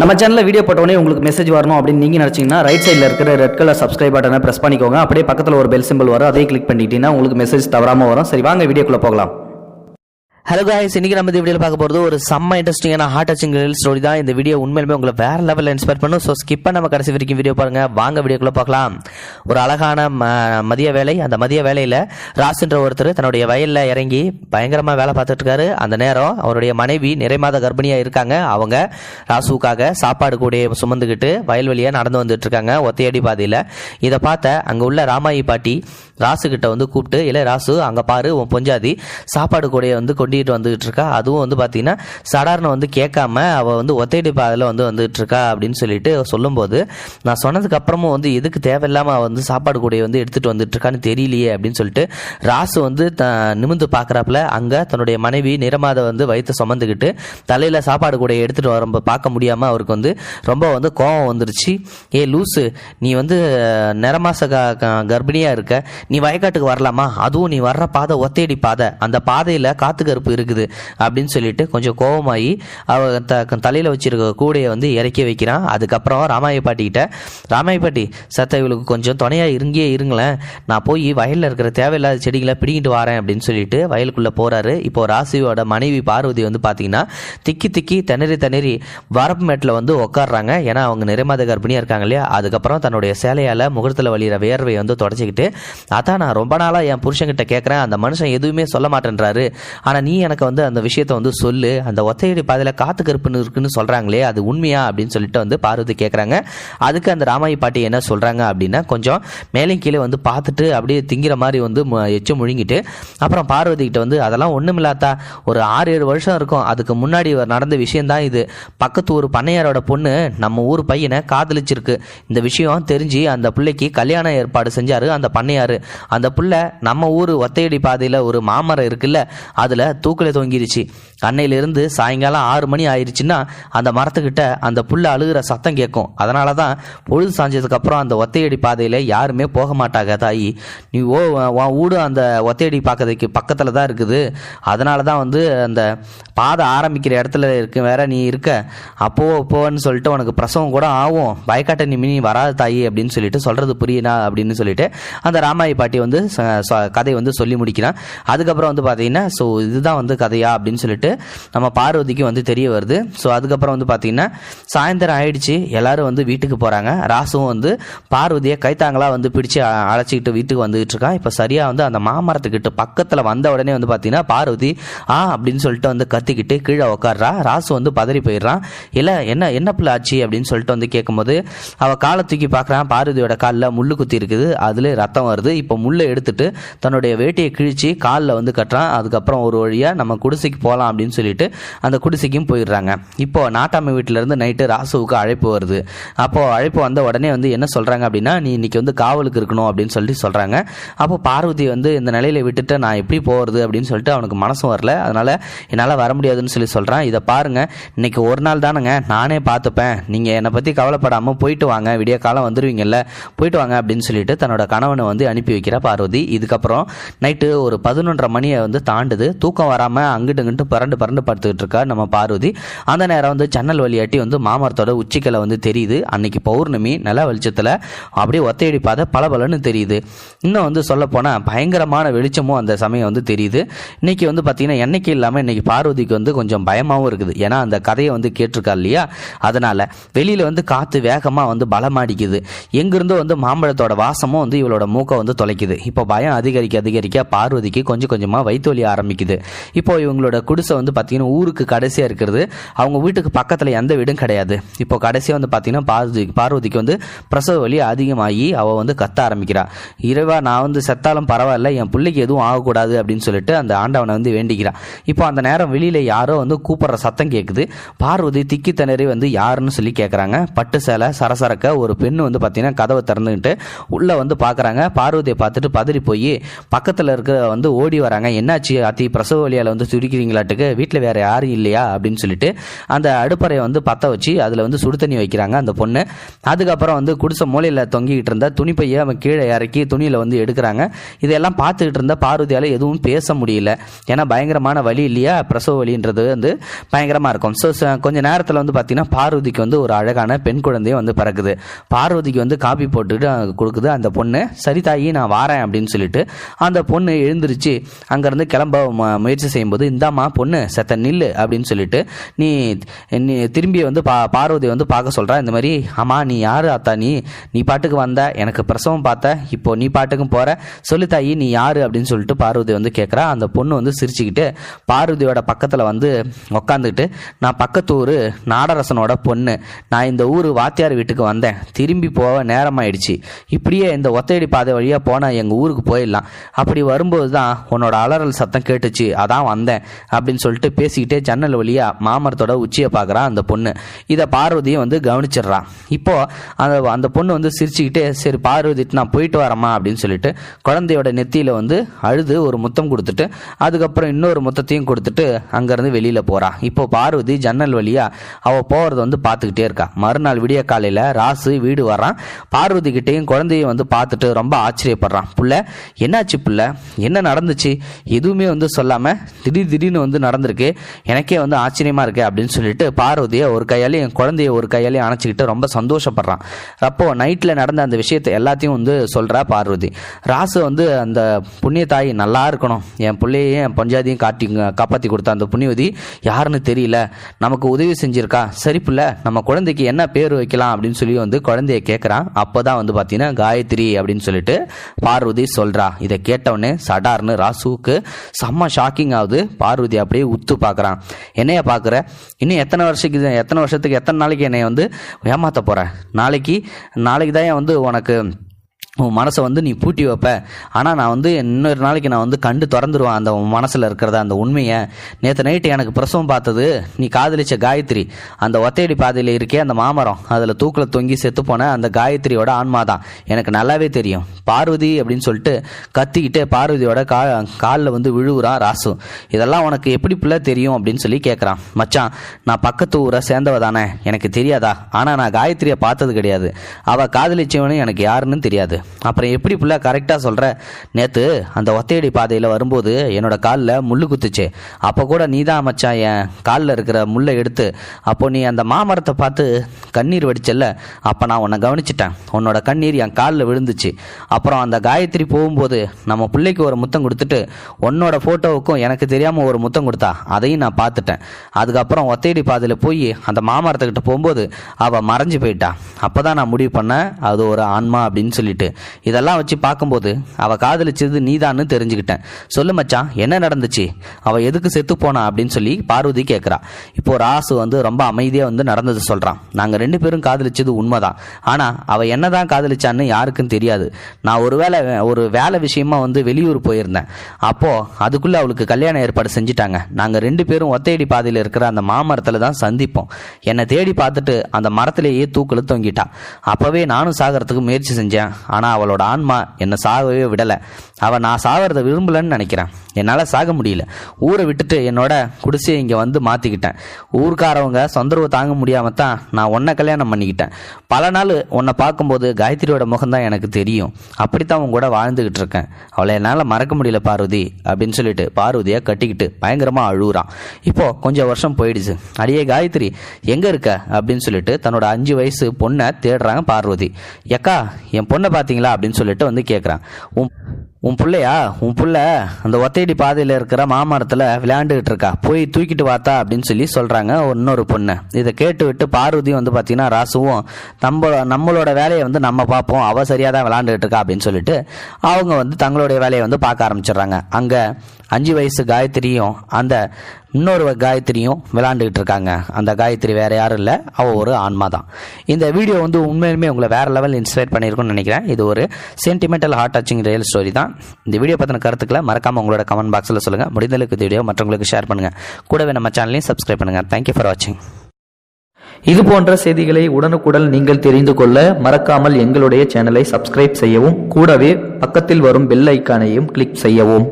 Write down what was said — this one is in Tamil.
நம்ம சேனலில் வீடியோ போட்டோடனே உங்களுக்கு மெசேஜ் வரணும் அப்படின்னு நீங்கள் நினச்சிங்கன்னா ரைட் சைடில் இருக்கிற ரெட் கலர் சப்ஸ்கிரைப் பட்டனை ப்ரெஸ் பண்ணிக்கோங்க. அப்படியே பக்கத்தில் ஒரு பெல் சிம்பிள் வரும். அதையும் கிளிக் பண்ணிட்டீங்கன்னா உங்களுக்கு மெசேஜ் தவறாமல் வரும். சரி வாங்க வீடியோக்குள்ளே போகலாம். ஹலோ காய்ஸ் இன்னைக்கு நம்ம இந்த வீடியோவில் பார்க்க போகிறது ஒரு செம்ம இன்ட்ரெஸ்டிங்கான ஹார்ட் டச்சிங் ஸ்டோரி தான். இந்த வீடியோ உண்மையிலுமே உங்களை வேற லெவலில் இன்ஸ்பயர் பண்ணும். ஸோ ஸ்கிப் நம்ம கடைசி வரைக்கும் வீடியோ பாருங்க. வாங்க வீடியோக்குள்ளே பார்க்கலாம் ஒரு அழகான ம மதிய வேலை. அந்த மதிய வேலையில் ராசுன்ற ஒருத்தர் தன்னுடைய வயலில் இறங்கி பயங்கரமாக வேலை பார்த்துட்டு இருக்காரு அந்த நேரம் அவருடைய மனைவி நிறைமாத கர்ப்பிணியாக இருக்காங்க. அவங்க ராசுவுக்காக சாப்பாடு கூட சுமந்துக்கிட்டு வயல்வெளியாக நடந்து வந்துட்டு இருக்காங்க ஒத்தையடி பாதையில். இதை பார்த்த அங்கே உள்ள ராமாயி பாட்டி ராசு கிட்ட வந்து கூப்பிட்டு இல்லை ராசு அங்கே பாரு உன் பொஞ்சாதி சாப்பாடு கூடையை வந்து கொண்டுகிட்டு வந்துகிட்டு இருக்கா. அதுவும் வந்து பார்த்தீங்கன்னா சடார்னு வந்து கேட்காம அவள் வந்து ஒத்தையடி பாதையில் வந்து வந்துகிட்டு இருக்கா அப்படின்னு சொல்லிட்டு சொல்லும்போது நான் சொன்னதுக்கு அப்புறமும் வந்து எதுக்கு தேவையில்லாமல் அவள் வந்து சாப்பாடு கூடையை வந்து எடுத்துகிட்டு வந்துட்டு இருக்கான்னு தெரியலையே அப்படின்னு சொல்லிட்டு ராசு வந்து த நிமிந்து பார்க்குறாப்புல அங்கே தன்னுடைய மனைவி நிறமாத வந்து வயிற்று சுமந்துக்கிட்டு தலையில் சாப்பாடு கூடையை எடுத்துகிட்டு வர பார்க்க முடியாமல் அவருக்கு வந்து ரொம்ப வந்து கோவம் வந்துருச்சு. ஏ லூசு நீ வந்து நிறமாச கர்ப்பிணியாக இருக்க. நீ வயக்காட்டுக்கு வரலாமா? அதுவும் நீ வர்ற பாதை ஒத்தையடி பாதை. அந்த பாதையில் காத்து கருப்பு இருக்குது அப்படின்னு சொல்லிட்டு கொஞ்சம் கோபமாகி அவ த தலையில் வச்சிருக்க கூடையை வந்து இறக்கி வைக்கிறான். அதுக்கப்புறம் ராமாய பாட்டிக்கிட்ட ராமாய பாட்டி சத்த இவளுக்கு கொஞ்சம் துணையாக இருங்கே இருங்களேன். நான் போய் வயலில் இருக்கிற தேவையில்லாத செடிகளை பிடிங்கிட்டு வரேன் அப்படின்னு சொல்லிட்டு வயலுக்குள்ளே போகிறாரு இப்போ ராசியோட மனைவி பார்வதி வந்து பார்த்தீங்கன்னா திக்கி திக்கி திணறி திணறி வரப்பு மேட்டில் வந்து உட்காடுறாங்க ஏன்னா அவங்க நிறைமாத கர்ப்பிணியாக இருக்காங்க இல்லையா? அதுக்கப்புறம் தன்னுடைய சேலையால் முகத்தில் வழியிற வேர்வையை வந்து தொடச்சிக்கிட்டு அதான் நான் ரொம்ப நாளாக என் புருஷன்கிட்ட கேட்குறேன் அந்த மனுஷன் எதுவுமே சொல்ல மாட்டேன்றாரு. ஆனால் நீ எனக்கு வந்து அந்த விஷயத்தை வந்து சொல்லு. அந்த ஒத்தையடி பாதையில் காத்து கருப்புன்னு இருக்குன்னு சொல்கிறாங்களே அது உண்மையா அப்படின்னு சொல்லிட்டு வந்து பார்வதி கேட்குறாங்க அதுக்கு அந்த ராமாயி பாட்டி என்ன சொல்கிறாங்க அப்படின்னா கொஞ்சம் மேலே கீழே வந்து பார்த்துட்டு அப்படியே திங்கிற மாதிரி வந்து மு- எச்சு முழுங்கிட்டு அப்புறம் பார்வதி கிட்ட வந்து அதெல்லாம் ஒன்றுமில்லாத்தா ஒரு ஆறு ஏழு வருஷம் இருக்கும். அதுக்கு முன்னாடி நடந்த விஷயம்தான் இது. பக்கத்து ஊர் பண்ணையாரோட பொண்ணு நம்ம ஊர் பையனை காதலிச்சிருக்கு. இந்த விஷயம் தெரிஞ்சு அந்த பிள்ளைக்கு கல்யாண ஏற்பாடு செஞ்சார் அந்த பண்ணையாரு. அந்த புள்ள நம்ம ஊர் ஒத்தையடி பாதையில் ஒரு மாமரம் இருக்குல்ல அதில் தூக்கில் தொங்கிருச்சு. அன்னையிலிருந்து சாயங்காலம் ஆறு மணி ஆயிடுச்சுன்னா அந்த மரத்துக்கிட்ட அந்த புள்ள அழுகிற சத்தம் கேட்கும். அதனால தான் பொழுது சாஞ்சதுக்கப்புறம் அந்த ஒத்தையடி பாதையில் யாருமே போக மாட்டாங்க தாயி நீ ஓ உன் அந்த ஒத்தையடி பார்க்கறதுக்கு பக்கத்தில் தான் இருக்குது. அதனால தான் வந்து அந்த பாதை ஆரம்பிக்கிற இடத்துல இருக்கு வேற நீ இருக்க. அப்போ போன்னு சொல்லிட்டு உனக்கு பிரசவம் கூட ஆகும். பயக்காட்ட நீ மினி வராது தாயி அப்படின்னு சொல்லிட்டு சொல்கிறது புரியுனா அப்படின்னு சொல்லிட்டு அந்த ராமாயி பாட்டி வந்து கதை வந்து சொல்லி முடிக்கிறான். அதுக்கப்புறம் வந்து பார்த்தீங்கன்னா ஸோ இதுதான் வந்து கதையா? அப்படின்னு சொல்லிட்டு நம்ம பார்வதிக்கு வந்து தெரிய வருது. ஸோ அதுக்கப்புறம் வந்து பார்த்தீங்கன்னா சாயந்தரம் ஆயிடுச்சு. எல்லாரும் வந்து வீட்டுக்கு போகிறாங்க ராசுவும் வந்து பார்வதியை கைத்தாங்களாக வந்து பிடிச்சு அழைச்சிக்கிட்டு வீட்டுக்கு வந்துகிட்டு இருக்கான் இப்போ சரியாக வந்து அந்த மாமரத்துக்கிட்ட பக்கத்தில் வந்த உடனே வந்து பார்த்தீங்கன்னா பார்வதி ஆ அப்படின்னு சொல்லிட்டு வந்து கத்திக்கிட்டு கீழே உட்கார்றா ராசு வந்து பதறி போயிடுறான். இல்லை என்ன என்ன பிள்ளை ஆச்சு? அப்படின்னு சொல்லிட்டு வந்து கேட்கும்போது அவள் காலை தூக்கி பார்க்குறான் பார்வதியோட காலில் முள்ளு குத்தி இருக்குது. அதில் ரத்தம் வருது. இப்போ முள்ளை எடுத்துட்டு தன்னுடைய வேட்டையை கிழிச்சு காலில் வந்து கட்டுறான். அதுக்கப்புறம் ஒரு வழியாக நம்ம குடிசைக்கு போகலாம் அப்படின்னு சொல்லிட்டு அந்த குடிசைக்கும் போயிடுறாங்க. இப்போ நாட்டாமை வீட்டிலேருந்து நைட்டு ராசுவுக்கு அழைப்பு வருது. அப்போ அழைப்பு வந்த உடனே வந்து என்ன சொல்கிறாங்க அப்படின்னா நீ இன்னைக்கு வந்து காவலுக்கு இருக்கணும் அப்படின்னு சொல்லிட்டு சொல்கிறாங்க அப்போ பார்வதி வந்து இந்த நிலையில விட்டுட்டு நான் எப்படி போகிறது அப்படின்னு சொல்லிட்டு அவனுக்கு மனசும் வரல. அதனால என்னால் வர முடியாதுன்னு சொல்லி சொல்கிறான் இதை பாருங்க. இன்னைக்கு ஒரு நாள் தானுங்க. நானே பார்த்துப்பேன். நீங்கள் என்னை பற்றி கவலைப்படாமல் போயிட்டு வாங்க. விடிய காலம் வந்துடுவீங்கல்ல போயிட்டு வாங்க அப்படின்னு சொல்லிட்டு தன்னோட கணவனை வந்து அனுப்பி வைக்கிறா பார்வதி. இதுக்கப்புறம் நைட்டு ஒரு பதினொன்றரை மணியை வந்து தாண்டுது. தூக்கம் வராமல் அங்கிட்டு இங்கிட்டு பரண்டு பரண்டு படுத்துக்கிட்டு இருக்கா நம்ம பார்வதி. அந்த நேரம் வந்து ஜன்னல் வழியாட்டி வந்து மாமரத்தோட உச்சிக்கலை வந்து தெரியுது. அன்னைக்கு பௌர்ணமி நில வெளிச்சத்தில் அப்படியே ஒத்தையடி பாதை பளபளன்னு தெரியுது. இன்னும் வந்து சொல்ல பயங்கரமான வெளிச்சமும் அந்த சமயம் வந்து தெரியுது. இன்னைக்கு வந்து பார்த்தீங்கன்னா என்னைக்கு இல்லாமல் இன்னைக்கு பார்வதிக்கு வந்து கொஞ்சம் பயமாகவும் இருக்குது. ஏன்னா அந்த கதையை வந்து கேட்டிருக்கா இல்லையா? அதனால வெளியில் வந்து காற்று வேகமாக வந்து பலமாடிக்குது. எங்கிருந்தோ வந்து மாம்பழத்தோட வாசமும் வந்து இவளோட மூக்கை வந்து தொலைக்குது. இப்போ பயம் அதிகரிக்க அதிகரிக்க பார்வதிக்கு கொஞ்சம் கொஞ்சமாக வயிற்று வலி ஆரம்பிக்குது. இப்போ இவங்களோட குடிசை வந்து பார்த்தீங்கன்னா ஊருக்கு கடைசியாக இருக்கிறது. அவங்க வீட்டுக்கு பக்கத்தில் எந்த வீடும் கிடையாது. இப்போ கடைசியாக வந்து பார்த்தீங்கன்னா பார்வதி பார்வதிக்கு வந்து பிரசவ வலி அதிகமாகி அவள் வந்து கத்த ஆரம்பிக்கிறா. இறைவா நான் வந்து செத்தாலும் பரவாயில்ல என் பிள்ளைக்கு எதுவும் ஆகக்கூடாது அப்படின்னு சொல்லிட்டு அந்த ஆண்டவனை வந்து வேண்டிக்கிறான் இப்போ அந்த நேரம் வெளியில் யாரோ வந்து கூப்பிட்ற சத்தம் கேட்குது பார்வதி திக்கி திணறி வந்து யாருன்னு சொல்லி கேட்குறாங்க பட்டு சேலை சரசரக்க ஒரு பெண் வந்து பார்த்தீங்கன்னா கதவை திறந்துக்கிட்டு உள்ளே வந்து பார்க்குறாங்க பார்வதியை பார்த்துட்டு பதறி போய் பக்கத்தில் இருக்கிற வந்து ஓடி வராங்க. என்னாச்சு அத்தி பிரசவ வழியால் வந்து துடிக்கிறீங்களாட்டுக்கு வீட்டில் வேறு யாரும் இல்லையா? அப்படின்னு சொல்லிட்டு அந்த அடுப்பறையை வந்து பற்ற வச்சு அதில் வந்து சுடு தண்ணி வைக்கிறாங்க அந்த பொண்ணு. அதுக்கப்புறம் வந்து குடிசை மூலையில் தொங்கிக்கிட்டு இருந்த துணிப்பையை அவன் கீழே இறக்கி துணியில் வந்து எடுக்கிறாங்க. இதெல்லாம் பார்த்துக்கிட்டு இருந்த பார்வதியால் எதுவும் பேச முடியல. ஏன்னா பயங்கரமான வழி இல்லையா? பிரசவ வலின்றது வந்து பயங்கரமாக இருக்கும். ஸோ கொஞ்ச நேரத்தில் வந்து பார்த்தீங்கன்னா பார்வதிக்கு வந்து ஒரு அழகான பெண் குழந்தையும் வந்து பிறக்குது. பார்வதிக்கு வந்து காப்பி போட்டுட்டு கொடுக்குது அந்த பொண்ணு. சரி தாயி நான் வாரேன் அப்படின்னு சொல்லிட்டு அந்த பொண்ணு எழுந்திருச்சு அங்கேருந்து கிளம்ப முயற்சி செய்யும்போது இந்தாம்மா பொண்ணு செத்த நில்லு அப்படின்னு சொல்லிட்டு நீ நீ திரும்பி வந்து பா பார்வதி வந்து பார்க்க சொல்கிறா இந்த மாதிரி அம்மா நீ யார் அத்தா? நீ நீ பாட்டுக்கு வந்த எனக்கு பிரசவம் பார்த்த இப்போ நீ பாட்டுக்கும் போகிற சொல்லி தாயி நீ யார்? அப்படின்னு சொல்லிட்டு பார்வதி வந்து கேட்குறா அந்த பொண்ணு வந்து சிரிச்சுக்கிட்டு பார்வதியோட பக்கத்தில் வந்து உக்காந்துக்கிட்டு நான் பக்கத்து ஊர் நாடரசனோட பொண்ணு. நான் இந்த ஊர் வாத்தியார் வீட்டுக்கு வந்தேன். திரும்பி போக நேரமாயிடுச்சு. இப்படியே இந்த ஒத்தையடி பாதை வழியாக போனால் எங்கள் ஊருக்கு போயிடலாம். அப்படி வரும்போது தான் உன்னோட அலறல் சத்தம் கேட்டுச்சு அதான் வந்தேன் அப்படின்னு சொல்லிட்டு பேசிக்கிட்டே ஜன்னல் வழியாக மாமரத்தோட உச்சியை பார்க்குறான் அந்த பொண்ணு. இதை பார்வதியும் வந்து கவனிச்சிடுறான் இப்போது அந்த அந்த பொண்ணு வந்து சிரிச்சுக்கிட்டே சரி பார்வதிட்டு நான் போயிட்டு வரேம்மா அப்படின்னு சொல்லிட்டு குழந்தையோட நெத்தியில் வந்து அழுது ஒரு முத்தம் கொடுத்துட்டு அதுக்கப்புறம் இன்னொரு முத்தத்தையும் கொடுத்துட்டு அங்கேருந்து வெளியில் போகிறான் இப்போ பார்வதி ஜன்னல் வழியாக அவள் போகிறத வந்து பார்த்துக்கிட்டே இருக்கா. மறுநாள் விடிய காலையில் ராசு வீடு வர்றான். பார்வதி கிட்டேயும் குழந்தையும் வந்து பார்த்துட்டு ரொம்ப ஆச்சரியப்படுறான் புள்ள என்னாச்சு புள்ள? என்ன நடந்துச்சு? எதுவுமே வந்து சொல்லாமல் திடீர் திடீர்னு வந்து நடந்திருக்கு. எனக்கே வந்து ஆச்சரியமாக இருக்குது அப்படின்னு சொல்லிட்டு பார்வதியை ஒரு கையாலையும் என் குழந்தைய ஒரு கையாலையும் அணைச்சிக்கிட்டு ரொம்ப சந்தோஷப்படுறான். அப்போ நைட்டில் நடந்த அந்த விஷயத்தை எல்லாத்தையும் வந்து சொல்கிறா பார்வதி. ராசு வந்து அந்த புண்ணிய தாய் நல்லா இருக்கணும். என் பிள்ளையையும் என் பஞ்சாதியும் காட்டி காப்பாற்றி கொடுத்த அந்த புண்ணியவதி யாருன்னு தெரியல. நமக்கு உதவி செஞ்சிருக்கா? சரி புள்ள நம்ம குழந்தைக்கு என்ன பேர் வைக்கலாம் அப்படின்னு சொல்லி வந்து குழந்தைய கேட்குறான் அப்போ தான் வந்து பார்த்தீங்கன்னா காயத்ரி அப்படின்னு சொல்லிட்டு பார்வதி சொல்றா. இதை கேட்டவுடனே சடார்னு ராசுவுக்கு செம்ம ஷாக்கிங் ஆகுது. பார்வதி அப்படியே உத்து பார்க்குறான். என்னைய பார்க்குற? இன்னும் எத்தனை வருஷத்துக்கு எத்தனை வருஷத்துக்கு எத்தனை நாளைக்கு என்னைய வந்து ஏமாற்ற போற? நாளைக்கு நாளைக்கு தான் வந்து உனக்கு உன் மனசை வந்து நீ பூட்டி வைப்ப. ஆனால் நான் வந்து இன்னொரு நாளைக்கு நான் வந்து கண்டு திறந்துருவேன் அந்த உன் மனசில் இருக்கிறத அந்த உண்மையை. நேற்று நைட்டு எனக்கு பிரசவம் பார்த்தது நீ காதலிச்ச காயத்ரி. அந்த ஒத்தையடி பாதையில் இருக்கே அந்த மாமரம். அதில் தூக்கில் தொங்கி செத்து போன அந்த காயத்ரியோட ஆன்மா தான் எனக்கு நல்லாவே தெரியும். பார்வதி அப்படின்னு சொல்லிட்டு கத்திக்கிட்டு பார்வதியோட கா காலில் வந்து விழுவுறான் ராசு. இதெல்லாம் உனக்கு எப்படி பிள்ளை தெரியும் அப்படின்னு சொல்லி கேட்குறான் மச்சான் நான் பக்கத்து ஊரை சேர்ந்தவ தானே. எனக்கு தெரியாதா? ஆனால் நான் காயத்ரியை பார்த்தது கிடையாது. அவள் காதலிச்சவனு எனக்கு யாருன்னு தெரியாது. அப்புறம் எப்படி புள்ள கரெக்டாக சொல்கிற நேற்று அந்த ஒத்தையடி பாதையில் வரும்போது என்னோட காலில் முள்ளு குத்துச்சு. அப்போ கூட நீ தான் மச்சான் என் காலில் இருக்கிற முள்ளை எடுத்து அப்போ நீ அந்த மாமரத்தை பார்த்து கண்ணீர் வடிச்சல்ல? அப்போ நான் உன்னை கவனிச்சிட்டேன். உன்னோட கண்ணீர் என் காலில் விழுந்துச்சு. அப்புறம் அந்த காயத்ரி போகும்போது நம்ம பிள்ளைக்கு ஒரு முத்தம் கொடுத்துட்டு உன்னோட ஃபோட்டோவுக்கும் எனக்கு தெரியாமல் ஒரு முத்தம் கொடுத்தா அதையும் நான் பார்த்துட்டேன். அதுக்கப்புறம் ஒத்தையடி பாதையில் போய் அந்த மாமரத்துக்கிட்ட போகும்போது அவள் மறைஞ்சு போயிட்டான் அப்போ தான் நான் முடிவு பண்ணேன் அது ஒரு ஆன்மா அப்படின்னு சொல்லிட்டு. இதெல்லாம் வச்சு பார்க்கும்போது அவள் காதலிச்சது நீதான்னு தெரிஞ்சுக்கிட்டேன். சொல்லு மச்சான் என்ன நடந்துச்சு? அவள் எதுக்கு செத்து போனா அப்படின்னு சொல்லி பார்வதி கேட்குறா இப்போ ராசு வந்து ரொம்ப அமைதியாக வந்து நடந்தது சொல்கிறான் நாங்கள் ரெண்டு பேரும் காதலிச்சது உண்மைதான். ஆனால் அவள் என்னதான் காதலிச்சான்னு யாருக்கும் தெரியாது. நான் ஒரு வேலை ஒரு வேலை விஷயமா வந்து வெளியூர் போயிருந்தேன். அப்போது அதுக்குள்ளே அவளுக்கு கல்யாண ஏற்பாடு செஞ்சுட்டாங்க. நாங்கள் ரெண்டு பேரும் ஒத்தையடி பாதையில் இருக்கிற அந்த மாமரத்தில் தான் சந்திப்போம். என்னை தேடி பார்த்துட்டு அந்த மரத்திலேயே தூக்கில் தொங்கிட்டா. அப்போவே நானும் சாகிறதுக்கு முயற்சி செஞ்சேன். ஆனால் அவளோட ஆன்மா என்னை சாகவே விடலை. அவள் நான் சாகிறத விரும்பலன்னு நினைக்கிறேன். என்னால் சாக முடியல. ஊரை விட்டுட்டு என்னோட குடிசையை இங்கே வந்து மாற்றிக்கிட்டேன் ஊர்க்காரவங்க சொந்தரவு தாங்க முடியாமல் தான் நான் உன்னை கல்யாணம் பண்ணிக்கிட்டேன். பல நாள் உன்னை பார்க்கும்போது காயத்ரியோட முகம்தான் எனக்கு தெரியும். அப்படித்தான் உன் கூட வாழ்ந்துக்கிட்டு இருக்கேன். அவளை என்னால் மறக்க முடியல பார்வதி அப்படின்னு சொல்லிட்டு பார்வதியை கட்டிக்கிட்டு பயங்கரமாக அழுகுறான். இப்போது கொஞ்சம் வருஷம் போயிடுச்சு. அடியே காயத்ரி எங்கே இருக்க? அப்படின்னு சொல்லிட்டு தன்னோட அஞ்சு வயசு பொண்ணை தேடுறாங்க பார்வதி. எக்கா என் பொண்ணை பார்த்தீங்களா? அப்படின்னு சொல்லிட்டு வந்து கேட்குறான் உன் உன் பிள்ளையா? உன் பிள்ளை அந்த ஒத்தையடி பாதையில் இருக்கிற மாமரத்தில் விளையாண்டுகிட்டு இருக்கா. போய் தூக்கிட்டு வாத்தா அப்படின்னு சொல்லி சொல்கிறாங்க இன்னொரு பொண்ணு. இதை கேட்டு விட்டு பார்வதியும் வந்து பார்த்தீங்கன்னா ராசுவும் நம்ம நம்மளோட வேலையை வந்து நம்ம பார்ப்போம். அவள் சரியாக தான் விளையாண்டுகிட்டு இருக்கா அப்படின்னு சொல்லிட்டு அவங்க வந்து தங்களுடைய வேலையை வந்து பார்க்க ஆரம்பிச்சிடுறாங்க. அங்கே அஞ்சு வயசு காயத்ரியும் அந்த இன்னொரு காயத்ரியும் விளாண்டுக்கிட்டு இருக்காங்க. அந்த காயத்ரி வேறு யாரும் இல்லை. அவள் ஒரு ஆன்மா தான் இந்த வீடியோ வந்து உண்மையிலுமே உங்களை வேற லெவல் இன்ஸ்பயர் பண்ணியிருக்கும்னு நினைக்கிறேன். இது ஒரு sentimental heart touching real story தான். இந்த வீடியோ பற்றின கருத்துக்களை மறக்காமல் உங்களோட கமெண்ட் பாக்ஸில் சொல்லுங்கள் முடிந்தளவுக்கு இந்த வீடியோ மற்றவங்களுக்கு ஷேர் பண்ணுங்கள் கூடவே நம்ம சேனலையும் சப்ஸ்கிரைப் பண்ணுங்கள் தேங்க்யூ ஃபார் வாட்சிங் இது போன்ற செய்திகளை உடனுக்குடன் நீங்கள் தெரிந்து கொள்ள மறக்காமல் எங்களுடைய சேனலை சப்ஸ்கிரைப் செய்யவும் கூடவே பக்கத்தில் வரும் பெல் ஐக்கானையும் கிளிக் செய்யவும்.